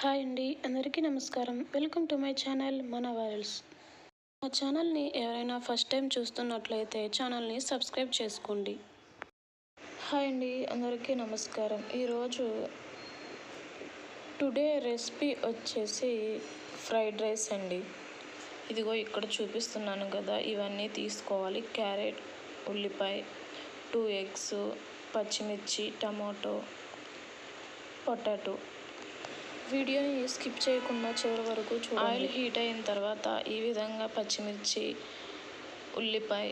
Hi అండి అందరికీ నమస్కారం. వెల్కమ్ టు మై ఛానల్ మన వైరల్స్ మా ఛానల్ని ఎవరైనా ఫస్ట్ టైం చూస్తున్నట్లయితే ఛానల్ని సబ్స్క్రైబ్ చేసుకోండి. హాయ్ అండి అందరికీ నమస్కారం. ఈరోజు టుడే రెసిపీ వచ్చేసి ఫ్రైడ్ రైస్ అండి. ఇదిగో ఇక్కడ చూపిస్తున్నాను కదా ఇవన్నీ తీసుకోవాలి. క్యారెట్ ఉల్లిపాయ టూ ఎగ్స్ పచ్చిమిర్చి టమాటో పొటాటో. వీడియోని స్కిప్ చేయకుండా చివరి వరకు చూడండి. ఆయిల్ హీట్ అయిన తర్వాత ఈ విధంగా పచ్చిమిర్చి ఉల్లిపాయ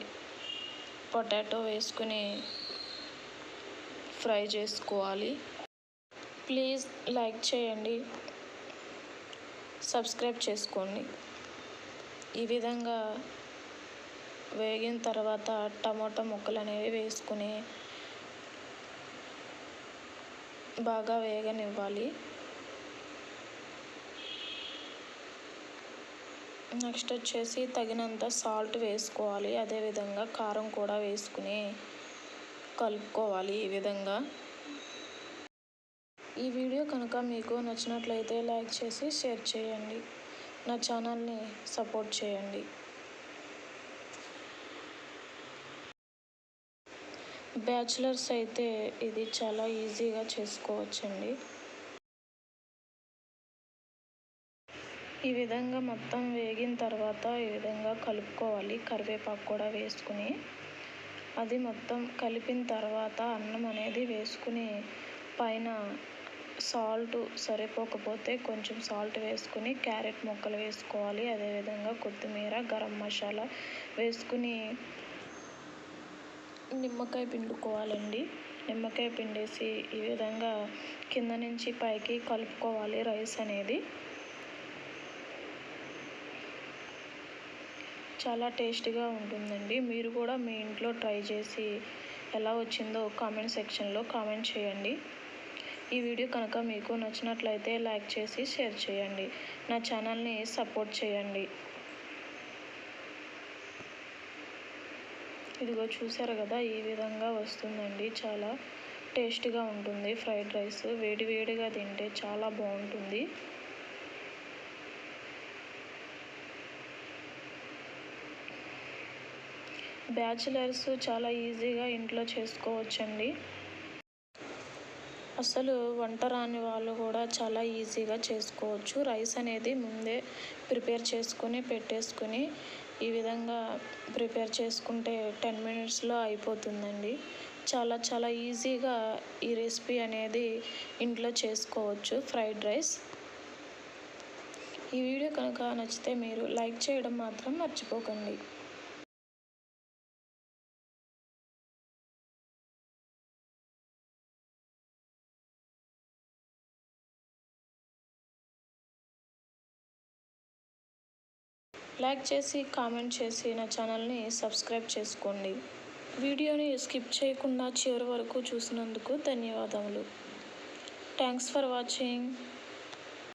పొటాటో వేసుకుని ఫ్రై చేసుకోవాలి. ప్లీజ్ లైక్ చేయండి సబ్స్క్రైబ్ చేసుకోండి. ఈ విధంగా వేగిన తర్వాత టమాటా ముక్కలు అనేవి వేసుకుని బాగా వేగనివ్వాలి. నెక్స్ట్ వచ్చేసి తగినంత సాల్ట్ వేసుకోవాలి. అదేవిధంగా కారం కూడా వేసుకుని కలుపుకోవాలి ఈ విధంగా. ఈ వీడియో కనుక మీకు నచ్చినట్లయితే లైక్ చేసి షేర్ చేయండి. నా ఛానల్ని సపోర్ట్ చేయండి. బ్యాచిలర్స్ అయితే ఇది చాలా ఈజీగా చేసుకోవచ్చండి. ఈ విధంగా మొత్తం వేగిన తర్వాత ఈ విధంగా కలుపుకోవాలి. కరివేపాకు కూడా వేసుకుని. అది మొత్తం కలిపిన తర్వాత అన్నం అనేది వేసుకుని పైన సాల్ట్ సరిపోకపోతే కొంచెం సాల్ట్ వేసుకుని క్యారెట్ ముక్కలు వేసుకోవాలి. అదేవిధంగా కొత్తిమీర గరం మసాలా వేసుకుని నిమ్మకాయ పిండుకోవాలండి. నిమ్మకాయ పిండేసి ఈ విధంగా కింద నుంచి పైకి కలుపుకోవాలి రైస్ అనేది. చాలా టేస్టీగా ఉంటుందండి. మీరు కూడా మీ ఇంట్లో ట్రై చేసి ఎలా వచ్చిందో కామెంట్ సెక్షన్లో కామెంట్ చేయండి. ఈ వీడియో కనుక మీకు నచ్చినట్లయితే లైక్ చేసి షేర్ చేయండి. నా ఛానల్ని సపోర్ట్ చేయండి. ఇదిగో చూసారు కదా ఈ విధంగా వస్తుందండి. చాలా టేస్టీగా ఉంటుంది ఫ్రైడ్ రైస్. వేడి వేడిగా తింటే చాలా బాగుంటుంది. బ్యాచిలర్స్ చాలా ఈజీగా ఇంట్లో చేసుకోవచ్చండి. అసలు వంట రాని వాళ్ళు కూడా చాలా ఈజీగా చేసుకోవచ్చు. రైస్ అనేది ముందే ప్రిపేర్ చేసుకొని పెట్టేసుకొని ఈ విధంగా ప్రిపేర్ చేసుకుంటే టెన్ మినిట్స్లో అయిపోతుందండి. చాలా చాలా ఈజీగా ఈ రెసిపీ అనేది ఇంట్లో చేసుకోవచ్చు. Fried rice. ఈ వీడియో కనుక నచ్చితే మీరు లైక్ చేయడం మాత్రం మర్చిపోకండి. లైక్ చేసి కామెంట్ చేసి నా ఛానల్ని సబ్స్క్రైబ్ చేసుకోండి. వీడియోని స్కిప్ చేయకుండా చివరి వరకు చూసినందుకు ధన్యవాదములు. Thanks for watching.